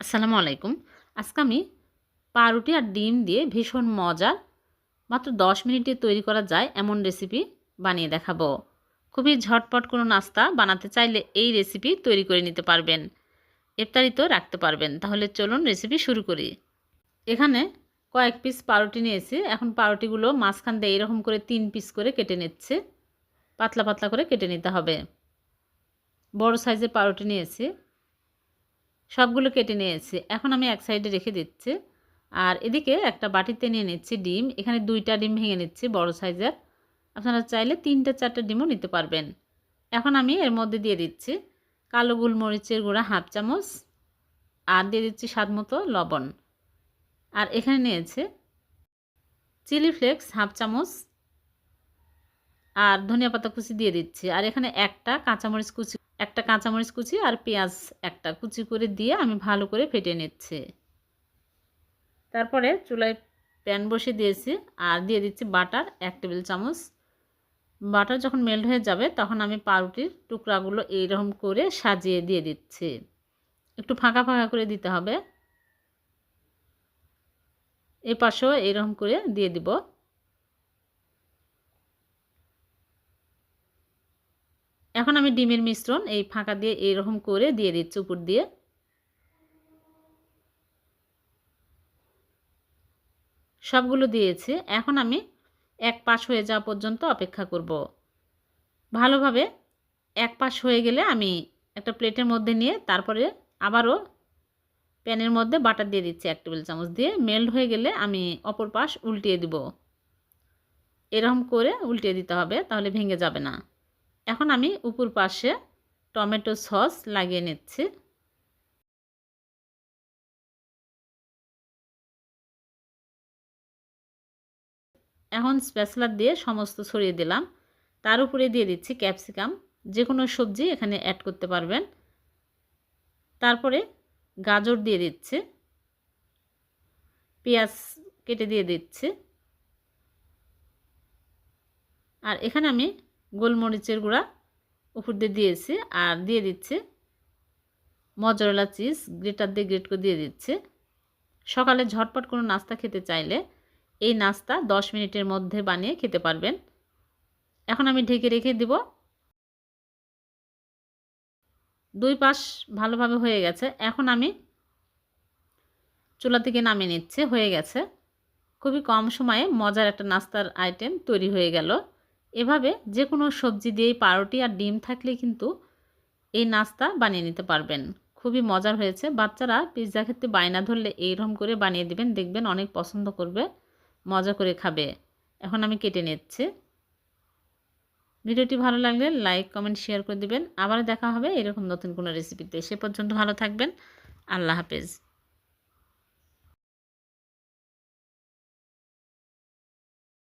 আসসালামু আলাইকুম। আজকে আমি পাউরুটি আর ডিম দিয়ে ভীষণ মজার মাত্র দশ মিনিটে তৈরি করা যায় এমন রেসিপি বানিয়ে দেখাবো। খুবই ঝটপট কোনো নাস্তা বানাতে চাইলে এই রেসিপি তৈরি করে নিতে পারবেন ইফতারিতেও রাখতে পারবেন। তাহলে চলুন রেসিপি শুরু করি। এখানে কয়েক পিস পাউরুটি নিয়েছি, এখন পাউরুটিগুলো মাঝখান দিয়ে এরকম করে তিন পিস করে কেটে নিচ্ছে, পাতলা পাতলা করে কেটে নিতে হবে। বড় সাইজের পাউরুটি নিয়েছি। সবগুলো কেটে নিয়েছি। এখন আমি এক সাইডে রেখে দিচ্ছি। আর এদিকে একটা বাটিতে নিয়ে নিচ্ছি ডিম। এখানে দুইটা ডিম ভেঙে নিচ্ছি বড় সাইজের। আপনারা চাইলে তিনটা, চারটা ডিমও নিতে পারবেন। এখন আমি এর মধ্যে দিয়ে দিচ্ছি কালো গোলমরিচের গুঁড়া হাফ চামচ আর দিয়ে দিচ্ছি স্বাদ মতো লবণ। আর এখানে নিয়েছে চিলি ফ্লেক্স হাফ চামচ আর ধনিয়া পাতা কুচি দিয়ে দিচ্ছি। আর এখানে একটা কাঁচামরিচ কুচি একটা কাঁচামরিচ কুচি আর পেঁয়াজ একটা কুচি করে দিয়ে আমি ভালো করে ফেটে নিচ্ছি। তারপরে চুলায় প্যান বসে দিয়েছি আর দিয়ে দিচ্ছি বাটার এক টেবিল চামচ। বাটার যখন মেল্ট হয়ে যাবে তখন আমি পাউরুটির টুকরাগুলো এইরকম করে সাজিয়ে দিয়ে দিচ্ছি। একটু ফাঁকা ফাঁকা করে দিতে হবে। এ পাশেও এইরকম করে দিয়ে দিব। এখন আমি ডিমের মিশ্রণ এই ফাঁকা দিয়ে এইরকম করে দিয়ে দিচ্ছি উপর দিয়ে। সবগুলো দিয়েছি। এখন আমি এক পাশ হয়ে যাওয়া পর্যন্ত অপেক্ষা করব। ভালোভাবে এক পাশ হয়ে গেলে আমি একটা প্লেটের মধ্যে নিয়ে তারপরে আবারও প্যানের মধ্যে বাটার দিয়ে দিচ্ছি এক টেবিল চামচ দিয়ে। মেল্ট হয়ে গেলে আমি অপর পাশ উল্টিয়ে দিব। এরকম করে উল্টিয়ে দিতে হবে, তাহলে ভেঙে যাবে না। এখন আমি উপর পাশে টমেটো সস লাগিয়ে নিচ্ছি। এখন স্পেশলার দিয়ে সমস্ত ছড়িয়ে দিলাম। তার উপরে দিয়ে দিচ্ছি ক্যাপসিকাম। যে কোনো সবজি এখানে অ্যাড করতে পারবেন। তারপরে গাজর দিয়ে দিচ্ছে। পেঁয়াজ কেটে দিয়ে দিচ্ছে। আর এখানে আমি গোলমরিচের গুঁড়া উপর দিয়ে দিয়েছি আর দিয়ে দিচ্ছে মজরেলা চিজ, গ্রেটার দিয়ে গ্রেট করে দিয়ে দিচ্ছে। সকালে ঝটপট কোনো নাস্তা খেতে চাইলে এই নাস্তা 10 মিনিটের মধ্যে বানিয়ে খেতে পারবেন। এখন আমি ঢেকে রেখে দিব। দুই পাশ ভালোভাবে হয়ে গেছে। এখন আমি চুলা থেকে নামিয়ে নিচ্ছে, হয়ে গেছে। খুবই কম সময়ে মজার একটা নাস্তার আইটেম তৈরি হয়ে গেল। এভাবে যে কোনো সবজি দিয়েই পাউরুটি আর ডিম থাকলে কিন্তু এই নাস্তা বানিয়ে নিতে পারবেন। খুবই মজার হয়েছে। বাচ্চারা পিৎজা খেতে বায়না ধরলে এইরকম করে বানিয়ে দিবেন, দেখবেন অনেক পছন্দ করবে, মজা করে খাবে। এখন আমি কেটে নিচ্ছি। ভিডিওটি ভালো লাগলে লাইক, কমেন্ট, শেয়ার করে দিবেন। আবার দেখা হবে এরকম নতুন কোনো রেসিপিতে। সে পর্যন্ত ভালো থাকবেন। আল্লাহ হাফেজ।